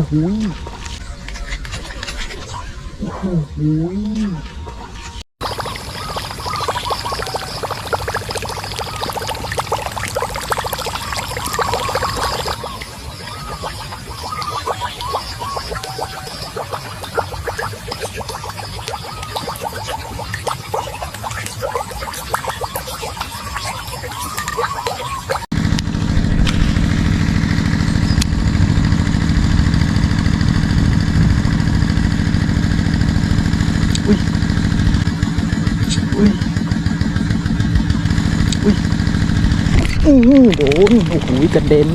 โอ้โหโอ้โห โดนโอ้โหกระเด็น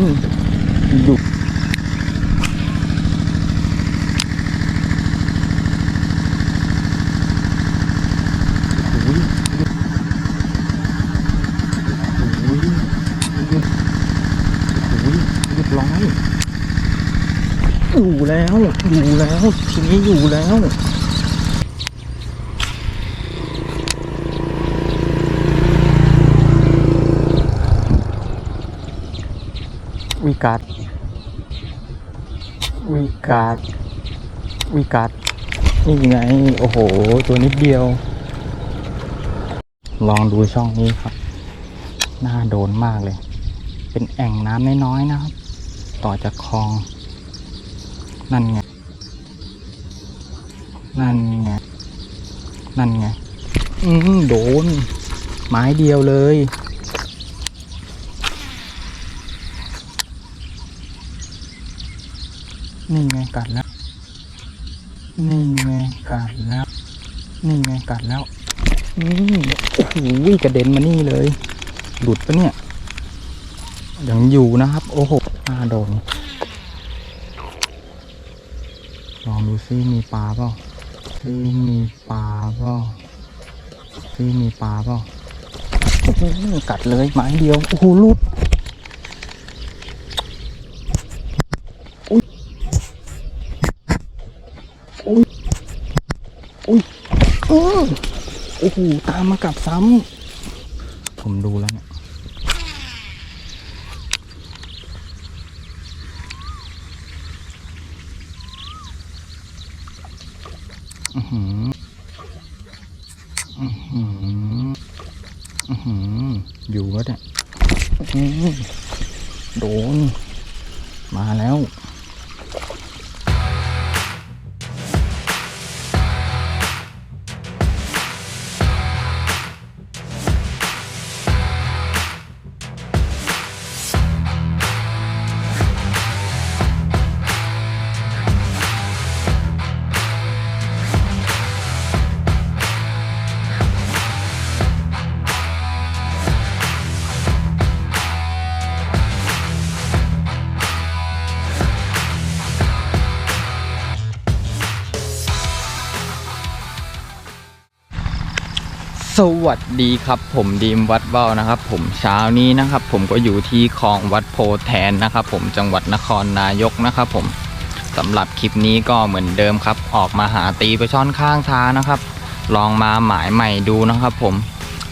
อยู่โอ้โหโอ้โหโอ้โหเรียบร้อยอยู่แล้ว อยู่แล้ว ทีนี้อยู่แล้ว กัดวิกัดวิกัดนี่ไง โอ้โห ตัวนิดเดียว ลองดูช่องนี้ครับ น่าโดนมากเลย เป็นแอ่งน้ำน้อยๆนะครับ ต่อจากคลอง นั่นไง นั่นไง นั่นไง อืมโดน ไม้เดียวเลย นี่ไงกัดแล้ว นี่ไงกัดแล้ว นี่ไงกัดแล้วอืมโอ้โหกระเด็นมานี่เลย หลุดปะเนี่ย ยังอยู่นะครับ โอ้โหน่าโดนลองดูซิมีปลาเปล่าซิมีปลาเปล่าซิมีปลาเปล่าโอ้โหกัดเลยไม้เดียว โอ้โหหลุด อุ้ยอื้อ โหตามมากัดซ้ำผมดูแล้วเนี่ยอือหืออือหืออือหืออยู่แล้วเนี่ยอื้อหือโดน มาแล้ว สวัสดีครับ ผมดีมวัดเบ้านะครับ ผมเช้านี้นะครับ ผมก็อยู่ที่คลองวัดโพแทนนะครับ ผมจังหวัดนครนายกนะครับ ผมสำหรับคลิปนี้ก็เหมือนเดิมครับ ออกมาหาตีไปช่อนข้างทางนะครับ ลองมาหมายใหม่ดูนะครับ ผม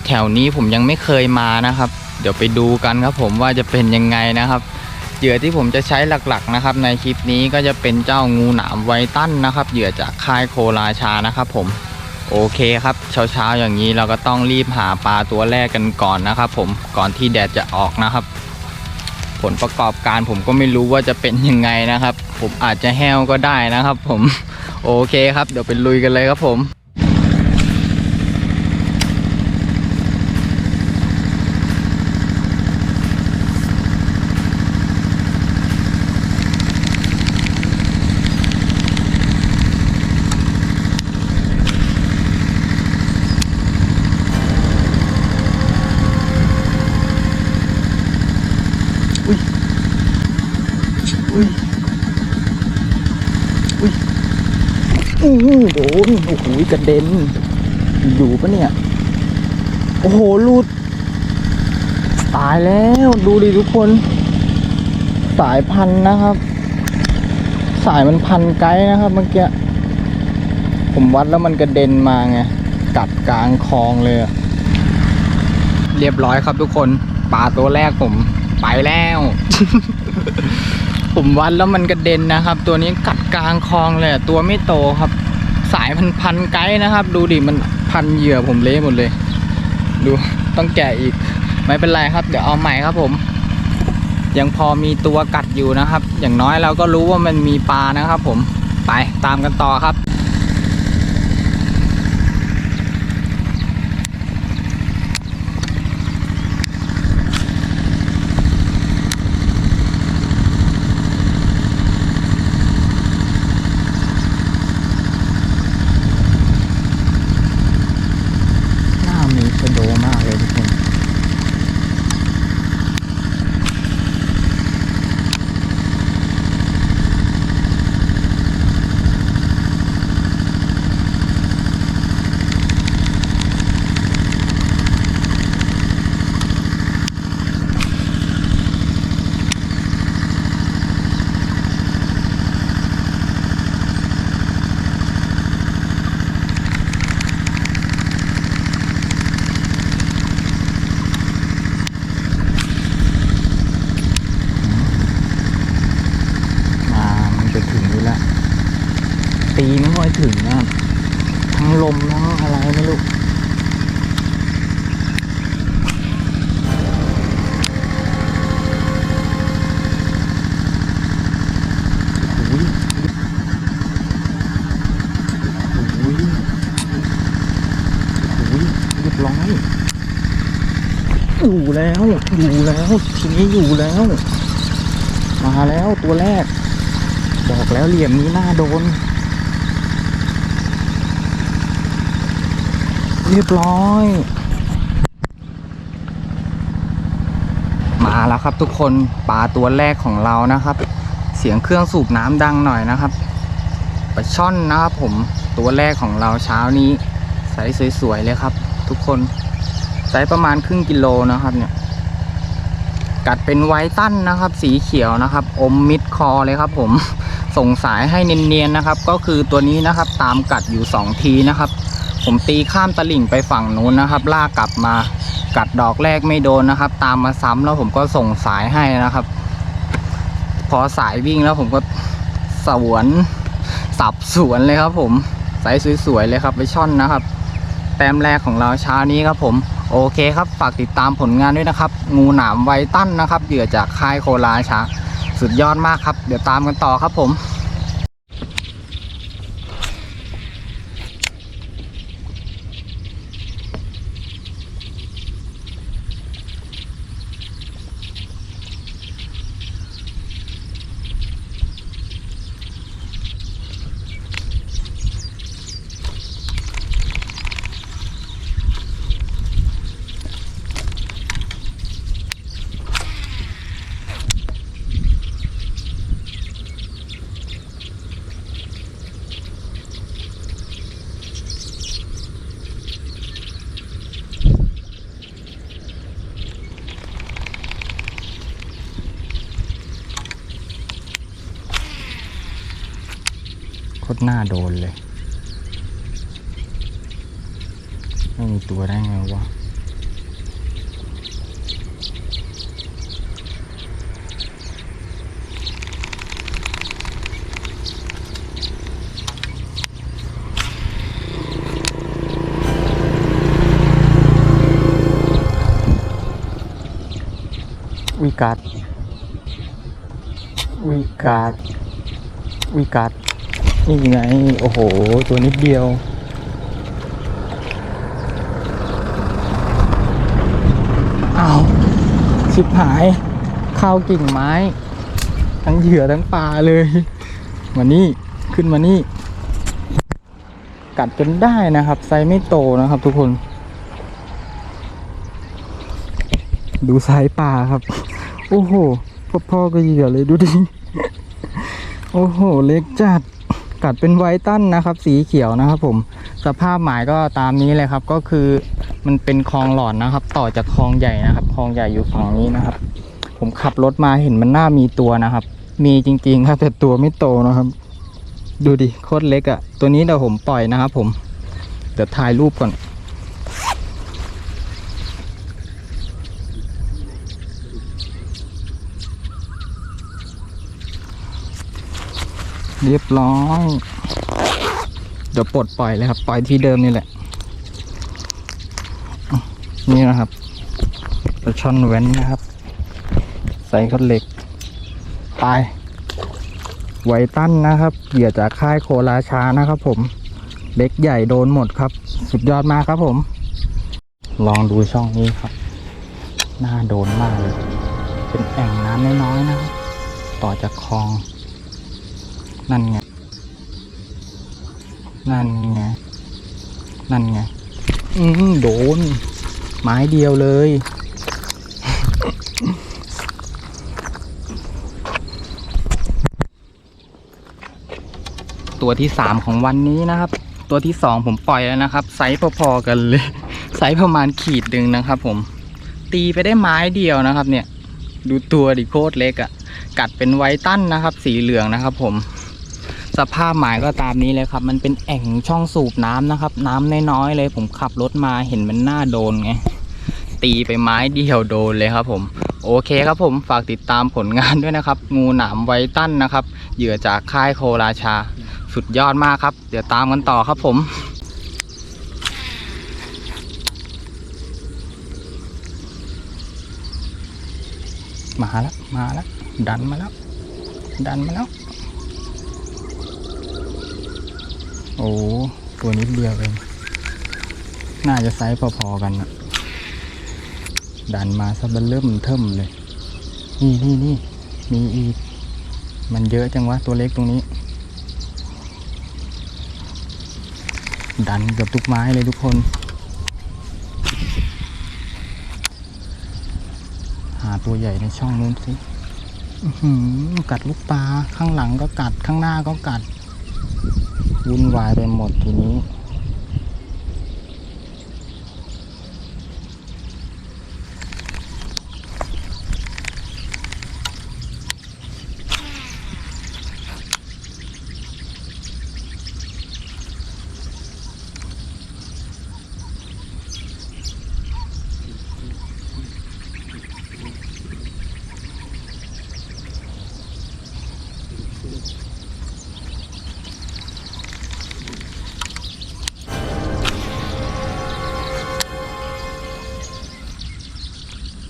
แถวนี้ผมยังไม่เคยมานะครับ เดี๋ยวไปดูกันครับ ผมว่าจะเป็นยังไงนะครับเหยื่อที่ผมจะใช้หลักๆนะครับ ในคลิปนี้ก็จะเป็นเจ้างูหนามไวตันนะครับเหยื่อจากค่ายโคราชานะครับ ผม โอเคครับเช้าๆอย่างนี้เราก็ต้องรีบหาปลาตัวแรกกันก่อนนะครับ ผมก่อนที่แดดจะออกนะครับ ผลประกอบการผมก็ไม่รู้ว่าจะเป็นยังไงนะครับ ผมอาจจะแห้วก็ได้นะครับ ผมโอเคครับ เดี๋ยวไปลุยกันเลยครับผม อุ้ยอุ้ยอื้อหือโดนโอ้โหกระเด็น อยู่ปะเนี่ย โอ้โหลุดตายแล้ว ดูดิทุกคน สายพันนะครับ สายมันพันไกด์นะครับเมื่อกี้ ผมวัดแล้วมันกระเด็นมาไง กัดกลางคลองเลย เรียบร้อยครับทุกคน ปลาตัวแรกผม ไปแล้ว ผมวัดแล้วมันกระเด็นนะครับ ตัวนี้กัดกลางคลองเลยตัวไม่โตครับ สายพันพันไกด์นะครับ ดูดิมันพันเหยื่อผมเละหมดเลย ดูต้องแกะอีก ไม่เป็นไรครับ เดี๋ยวเอาใหม่ครับผม ยังพอมีตัวกัดอยู่นะครับ อย่างน้อยเราก็รู้ว่ามันมีปลานะครับ ผมไปตามกันต่อครับ 101 ถึงนะทั้งลมทั้งอะไรไม่รู้โอ้ยโอ้ยโอ้ยเรียบร้อยอยู่แล้วอยู่แล้วทีนี้อยู่แล้ว มาแล้วตัวแรก บอกแล้วเหลี่ยมนี้น่าโดน เรียบร้อย มาแล้วครับทุกคนปลาตัวแรกของเรานะครับ เสียงเครื่องสูบน้ำดังหน่อยนะครับปลาช่อนนะครับผมตัวแรกของเราเช้านี้ไซส์สวยๆเลยครับ ทุกคนไซส์ประมาณครึ่งกิโลนะครับเนี่ยกัดเป็นไวตั้นนะครับ สีเขียวนะครับ อมมิดคอเลยครับ ผมส่งสายให้เนียนๆนะครับ ก็คือตัวนี้นะครับ ตามกัดอยู่สองทีนะครับ ผมตีข้ามตลิ่งไปฝั่งนู้นนะครับ ลากกลับมากัดดอกแรกไม่โดนนะครับ ตามมาซ้ำแล้วผมก็ส่งสายให้นะครับ พอสายวิ่งแล้วผมก็สวนสับสวนเลยครับผมสายสวยๆเลยครับไปช่อนนะครับ แต้มแรกของเราเช้านี้ครับผมโอเคครับ ฝากติดตามผลงานด้วยนะครับ งูหนามไวตั้นนะครับเหยื่อจากค่ายโคราชา สุดยอดมากครับ เดี๋ยวตามกันต่อครับผม โคตรหน้าโดนเลย ไม่มีตัวได้ไงวะวิกัดวิกัดวิกัด นี่ไง โอ้โห ตัวนิดเดียวอ้าวชิบหายเข้ากิ่งไม้ ทั้งเหยื่อทั้งปลาเลย มานี่ ขึ้นมานี่ กัดจนได้นะครับ ไซไม่โตนะครับทุกคน ดูไซปลาครับ โอ้โห พ่อๆก็เหยื่อเลยดูดิ โอ้โห เล็กจัด กัดเป็นไวตันนะครับ สีเขียวนะครับ ผมสภาพหมายก็ตามนี้เลยครับ ก็คือมันเป็นคลองหลอดนะครับ ต่อจากคลองใหญ่นะครับคลองใหญ่อยู่ฝั่งนี้นะครับ ผมขับรถมาเห็นมันน่ามีตัวนะครับ มีจริงๆครับแต่ตัวไม่โตนะครับ ดูดิโคตรเล็กอะ่ะ ตัวนี้เดี๋ยวผมปล่อยนะครับ ผมเดี๋ยวถ่ายรูปก่อน เรียบร้อยเดี๋ยวปลดปล่อยเลยครับ ปล่อยที่เดิมนี่แหละ นี่นะครับปลาช่อนแว้นนะครับ ใส่ขัดเหล็กตายไวตั้นนะครับเหยื่อจากค่ายโคราชานะครับ ผมเล็กใหญ่โดนหมดครับ สุดยอดมากครับผม ลองดูช่องนี้ครับ น่าโดนมากเลย เป็นแอ่งน้ำน้อยๆนะครับ ต่อจากคลอง นั่นไง นั่นไง นั่นไง อืมโดน ไม้เดียวเลย ตัวที่สามของวันนี้นะครับ ตัวที่สองผมปล่อยแล้วนะครับ ไซส์พอๆกันเลย ไซส์ประมาณขีดหนึ่งนะครับ ผม ตีไปได้ไม้เดียวนะครับ เนี่ย ดูตัวดิโคตรเล็กอะ่ะ กัดเป็นไวตันนะครับ สีเหลืองนะครับ ผม สภาพหมายก็ตามนี้เลยครับ มันเป็นแอ่งช่องสูบน้ำนะครับ น้ำน้อยๆเลย ผมขับรถมาเห็นมันหน่าโดนไง ตีไปไม้เดียวโดนเลยครับผม โอเคครับผมฝากติดตามผลงานด้วยนะครับ งูหนามไวตั้นนะครับ เหยื่อจากค่ายโคราชา สุดยอดมากครับ เดี๋ยวตามกันต่อครับผมมาแล้ว มาแล้ว ดันมาแล้ว ดันมาแล้ว โอ้ตัวนิดเดียวเองน่าจะไซส์พอๆกันนะดันมาซะเบันเริ่มเทิมเลย นี่นี่นี่มีอีก มันเยอะจังวะตัวเล็กตรงนี้ ดันเกือบทุกไม้เลยทุกคน หาตัวใหญ่ในช่องนู้นสิหือกัดลูกปลาข้างหลังก็กัดข้างหน้าก็กัด วุ่นวายไปหมดทีนี้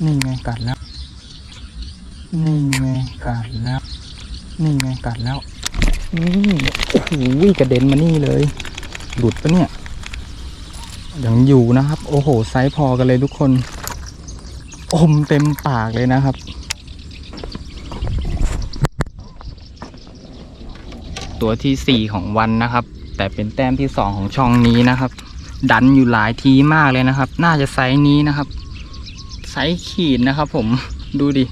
นี่ไงกัดแล้ว นี่ไงกัดแล้ว นี่ไงกัดแล้ว นี่โอ้โหกระเด็นมานี่เลย หลุดปะเนี่ย ยังอยู่นะครับ โอ้โห ไซส์พอกันเลยทุกคน อมเต็มปากเลยนะครับ ตัวที่สี่ของวันนะครับ แต่เป็นแต้มที่สองของช่องนี้นะครับ ดันอยู่หลายทีมากเลยนะครับ น่าจะไซส์นี้นะครับ ไซส์ขีดนะครับ ผมดูดิ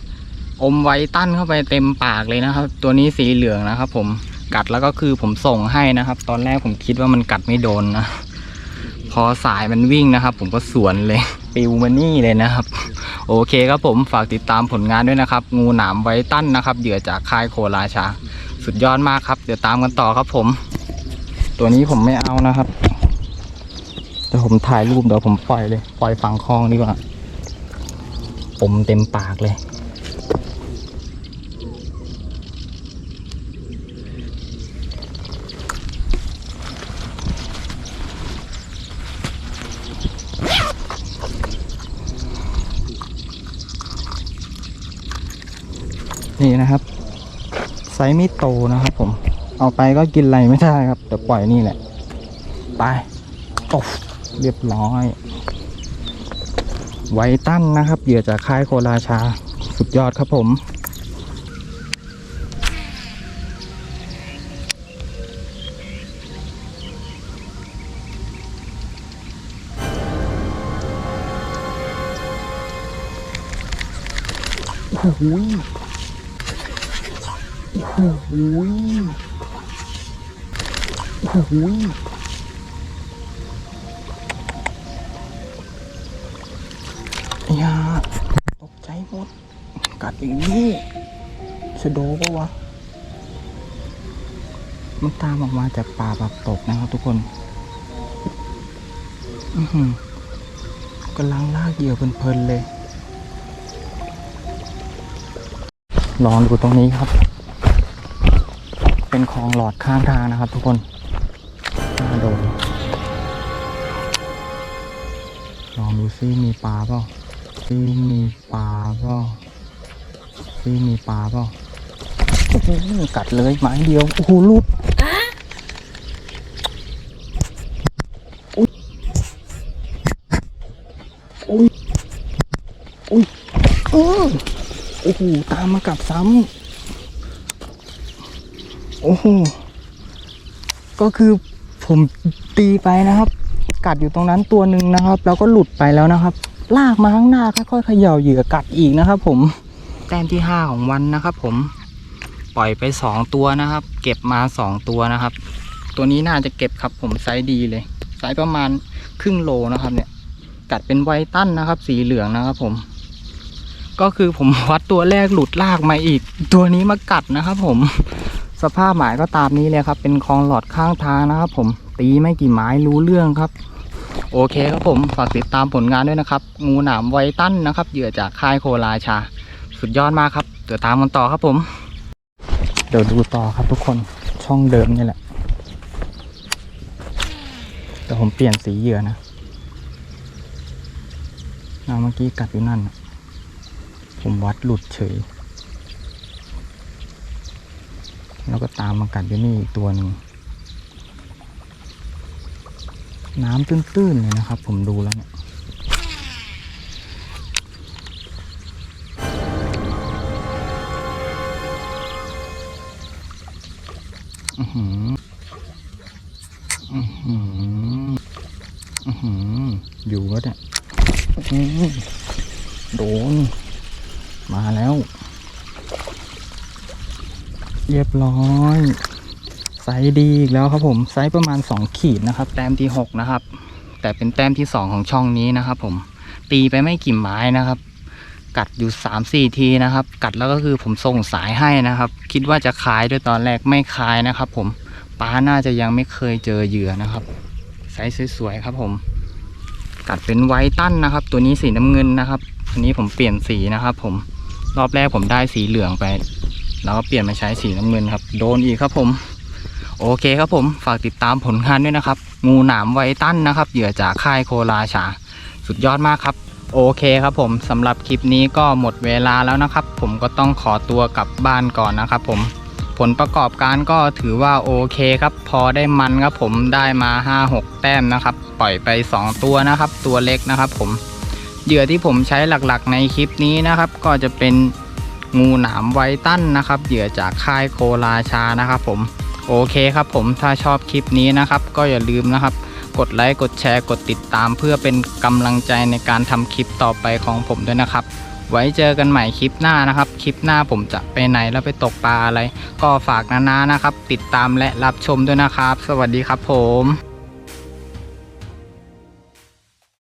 อมไวตั้นเข้าไปเต็มปากเลยนะครับ ตัวนี้สีเหลืองนะครับ ผมกัดแล้วก็คือผมส่งให้นะครับ ตอนแรกผมคิดว่ามันกัดไม่โดนนะพอสายมันวิ่งนะครับ ผมก็สวนเลยปิวมานี่เลยนะครับ โอเคครับผมฝากติดตามผลงานด้วยนะครับ งูหนามไวตั้นนะครับ เหยื่อจากค่ายโคราชา สุดยอดมากครับ เดี๋ยวตามกันต่อครับผม ตัวนี้ผมไม่เอานะครับแต่ผมถ่ายรูปเดี๋ยวผมปล่อยเลย ปล่อยฝังคลองดีกว่า อมเต็มปากเลย นี่นะครับ ไซส์ไม่โตนะครับผม เอาไปก็กินอะไรไม่ได้ครับเดี๋ยวปล่อยนี่แหละ ไปโอ้เรียบร้อย ไวตั้นนะครับ เหยื่อจากค่ายโคราชา สุดยอดครับผม โอ้โหโอ้โหโอ้โห อย่าตกใจหมด กัดอย่างนี้ชะโดปะวะ มันตามออกมาจากป่าแบบตกนะครับทุกคนอือหือกำลังลากเหยื่อเพลินๆเลยลองดูตรงนี้ครับ เป็นคลองหลอดข้างทางนะครับทุกคนน่าโดนลองดูซิมีปลาเปล่า ซิมีปลาเปล่าซิมีปลาเปล่าโอ้โหกัดเลยไม้เดียว โอ้โหลุดอุ้ยอุ้ยอุ้ยเออโอ้โหตามมากัดซ้ำโอ้โหก็คือผมตีไปนะครับ กัดอยู่ตรงนั้นตัวหนึ่งนะครับ แล้วก็หลุดไปแล้วนะครับ ลากมาข้างหน้าค่อยๆเขย่าเหยื่อกัดอีกนะครับ ผมแต้มที่ห้าของวันนะครับ ผมปล่อยไปสองตัวนะครับ เก็บมาสองตัวนะครับ ตัวนี้น่าจะเก็บครับ ผมไซส์ดีเลยไซส์ประมาณครึ่งโลนะครับ เนี่ย กัดเป็นไวตันนะครับ สีเหลืองนะครับ ผม ก็คือผมวัดตัวแรกหลุดลากมาอีก ตัวนี้มากัดนะครับ ผมสภาพหมายก็ตามนี้เลยครับ เป็นคลองหลอดข้างทางนะครับ ผมตีไม่กี่ไม้รู้เรื่องครับ โอเคครับผมฝากติดตามผลงานด้วยนะครับ งูหนามไวตันนะครับ เหยื่อจากค่ายโคราชา สุดยอดมากครับ เดี๋ยวตามกันต่อครับผม เดี๋ยวดูต่อครับทุกคนช่องเดิมนี่แหละ แต่ผมเปลี่ยนสีเหยื่อนะเอาเมื่อกี้กัดอยู่นั่น ผมวัดหลุดเฉย แล้วก็ตามมากัดอยู่นี่อีกตัวหนึ่ง น้ำตื้นๆเลยนะครับ ผมดูแล้วเนี่ยอือหืออือหืออือหืออยู่แล้วเนี่ยโดน มาแล้ว เรียบร้อย ไซส์ดีอีกแล้วครับผมไซส์ประมาณ 2 ขีดนะครับ แต้มที่ 6 นะครับ แต่เป็นแต้มที่ 2 ของช่องนี้นะครับ ผมตีไปไม่กี่ไม้นะครับ กัดอยู่ 3-4 ทีนะครับ กัดแล้วก็คือผมส่งสายให้นะครับ คิดว่าจะคายด้วยตอนแรกไม่คายนะครับ ผมป้าน่าจะยังไม่เคยเจอเหยื่อนะครับไซส์สวยๆครับ ผม กัดเป็นไวตั้นนะครับ ตัวนี้สีน้ำเงินนะครับอันนี้ผมเปลี่ยนสีนะครับ ผมรอบแรกผมได้สีเหลืองไป แล้วก็เปลี่ยนมาใช้สีน้ำเงินครับ โดนอีกครับผม โอเคครับผมฝากติดตามผลงานด้วยนะครับ งูหนามไวตันนะครับ เหยื่อจากค่ายโคราชา สุดยอดมากครับ โอเคครับผมสำหรับคลิปนี้ก็หมดเวลาแล้วนะครับ ผมก็ต้องขอตัวกลับบ้านก่อนนะครับผมผลประกอบการก็ถือว่าโอเคครับ พอได้มันครับผมได้มา 5-6 แต้มนะครับ ปล่อยไป 2 ตัวนะครับ ตัวเล็กนะครับผมเหยื่อที่ผมใช้หลักๆในคลิปนี้นะครับ ก็จะเป็นงูหนามไวตันนะครับ เหยื่อจากค่ายโคราชานะครับผม โอเคครับผมถ้าชอบคลิปนี้นะครับ ก็อย่าลืมนะครับ กดไลค์กดแชร์กดติดตาม เพื่อเป็นกำลังใจในการทำคลิปต่อไปของผมด้วยนะครับ ไว้เจอกันใหม่คลิปหน้านะครับ คลิปหน้าผมจะไปไหนแล้วไปตกปลาอะไร ก็ฝากนานานะครับ ติดตามและรับชมด้วยนะครับ สวัสดีครับผม